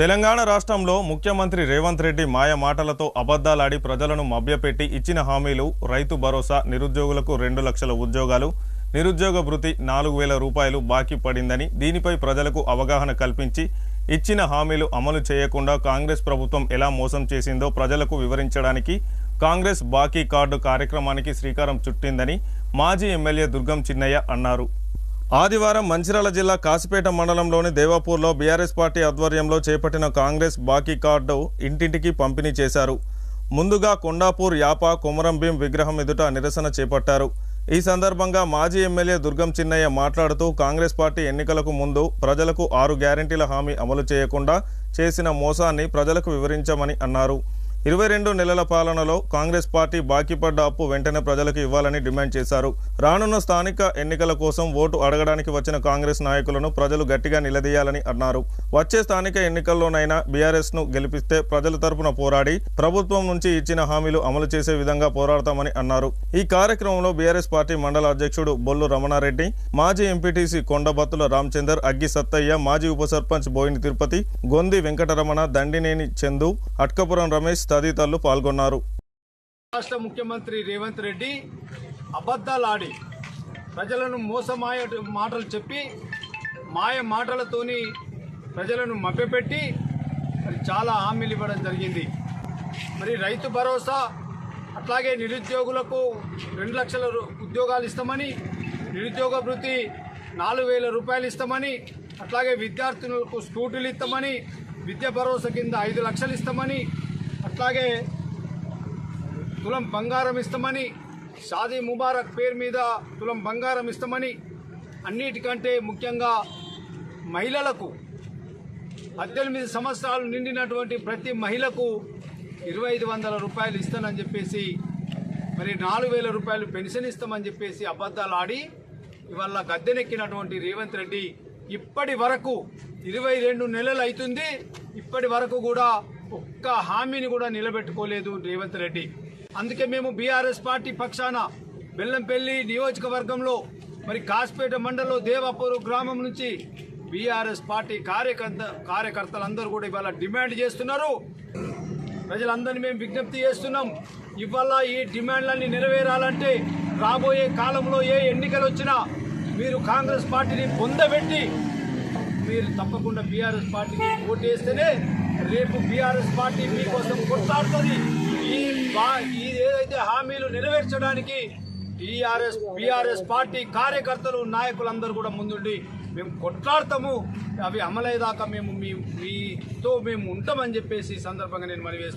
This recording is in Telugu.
తెలంగాణ రాష్ట్రంలో ముఖ్యమంత్రి రేవంత్ రెడ్డి మాయ మాటలతో అబద్ధాలాడి ప్రజలను మభ్యపెట్టి ఇచ్చిన హామీలు రైతు భరోసా నిరుద్యోగులకు రెండు లక్షల ఉద్యోగాలు నిరుద్యోగ భృతి నాలుగు వేల రూపాయలు బాకీ పడిందని దీనిపై ప్రజలకు అవగాహన కల్పించి ఇచ్చిన హామీలు అమలు చేయకుండా కాంగ్రెస్ ప్రభుత్వం ఎలా మోసం చేసిందో ప్రజలకు వివరించడానికి కాంగ్రెస్ బాకీ కార్డు కార్యక్రమానికి శ్రీకారం చుట్టిందని మాజీ ఎమ్మెల్యే దుర్గం చిన్నయ్య అన్నారు. ఆదివారం మంచిర్యాల జిల్లా కాసిపేట మండలంలోని దేవాపూర్లో బీఆర్ఎస్ పార్టీ ఆధ్వర్యంలో చేపట్టిన కాంగ్రెస్ బాకీ కార్డు ఇంటింటికి పంపిణీ చేశారు. ముందుగా కొండాపూర్ యాప కొమరంభీం విగ్రహం ఎదుట నిరసన చేపట్టారు. ఈ సందర్భంగా మాజీ ఎమ్మెల్యే దుర్గం చిన్నయ్య మాట్లాడుతూ కాంగ్రెస్ పార్టీ ఎన్నికలకు ముందు ప్రజలకు ఆరు గ్యారంటీల హామీ అమలు చేయకుండా చేసిన మోసాన్ని ప్రజలకు వివరించమని అన్నారు. ఇరవై రెండు నెలల పాలనలో కాంగ్రెస్ పార్టీ బాకీపడ్డ అప్పు వెంటనే ప్రజలకు ఇవ్వాలని డిమాండ్ చేశారు. రానున్న స్థానిక ఎన్నికల కోసం ఓటు అడగడానికి వచ్చిన కాంగ్రెస్ నాయకులను ప్రజలు గట్టిగా నిలదీయాలని అన్నారు. వచ్చే స్థానిక ఎన్నికల్లోనైనా బీఆర్ఎస్ను గెలిపిస్తే ప్రజల తరపున పోరాడి ప్రభుత్వం నుంచి ఇచ్చిన హామీలు అమలు చేసే విధంగా పోరాడతామని అన్నారు. ఈ కార్యక్రమంలో బీఆర్ఎస్ పార్టీ మండల అధ్యక్షుడు బొల్లు రమణారెడ్డి మాజీ ఎంపీటీసీ కొండబత్తుల రామచందర్ అగ్గి సత్తయ్య మాజీ ఉప సర్పంచ్ బోయిని తిరుపతి గొంది వెంకటరమణ దండినేని చందు అట్కపురం రమేష్ తదితరులు పాల్గొన్నారు. రాష్ట్ర ముఖ్యమంత్రి రేవంత్ రెడ్డి అబద్ధాలాడి ప్రజలను మోసమాయ మాటలు చెప్పి మాయ మాటలతోని ప్రజలను మభ్యపెట్టి మరి చాలా హామీలు ఇవ్వడం జరిగింది. మరి రైతు భరోసా అట్లాగే నిరుద్యోగులకు రెండు లక్షల రు- ఉద్యోగాలు ఇస్తామని నిరుద్యోగ వృత్తి నాలుగు వేల రూపాయలు ఇస్తామని అట్లాగే విద్యార్థులకు స్కూటీలు ఇస్తామని విద్య భరోసా కింద ఐదు లక్షలు ఇస్తామని అట్లాగే తులం బంగారం ఇస్తామని షాదీ ముబారక్ పేరు మీద తులం బంగారం ఇస్తామని అన్నిటికంటే ముఖ్యంగా మహిళలకు పద్దెనిమిది సంవత్సరాలు నిండినటువంటి ప్రతి మహిళకు ఇరవై ఐదు వందల రూపాయలు ఇస్తానని చెప్పేసి మరి నాలుగు వేల రూపాయలు పెన్షన్ ఇస్తామని చెప్పేసి అబద్ధాలు ఆడి ఇవాళ గద్దెనెక్కినటువంటి రేవంత్ రెడ్డి ఇప్పటి వరకు ఇరవై రెండు నెలలు అవుతుంది. ఇప్పటి వరకు కూడా ఒక్క హామీని కూడా నిలబెట్టుకోలేదు రేవంత్ రెడ్డి. అందుకే మేము బీఆర్ఎస్ పార్టీ పక్షాన బెల్లంపల్లి నియోజకవర్గంలో మరి కాస్పేట మండలంలో దేవాపూర్ గ్రామం నుంచి బీఆర్ఎస్ పార్టీ కార్యకర్త కార్యకర్తలందరూ కూడా ఇవాళ డిమాండ్ చేస్తున్నారు. ప్రజలందరినీ మేము విజ్ఞప్తి చేస్తున్నాం ఇవాళ ఈ డిమాండ్లన్నీ నెరవేరాలంటే రాబోయే కాలంలో ఏ ఎన్నికలు వచ్చినా మీరు కాంగ్రెస్ పార్టీని పొందబెట్టి మీరు తప్పకుండా బీఆర్ఎస్ పార్టీకి ఓటేస్తేనే రేపు బీఆర్ఎస్ పార్టీ మీకోసం కొట్లాడుతుంది. ఈ ఈ ఏదైతే హామీలు నెరవేర్చడానికి టీఆర్ఎస్ బీఆర్ఎస్ పార్టీ కార్యకర్తలు నాయకులందరూ కూడా ముందుండి మేము కొట్లాడతాము. అవి అమలయ్యేదాకా మేము మీ మీతో మేము ఉంటామని చెప్పేసి ఈ సందర్భంగా నేను మనవి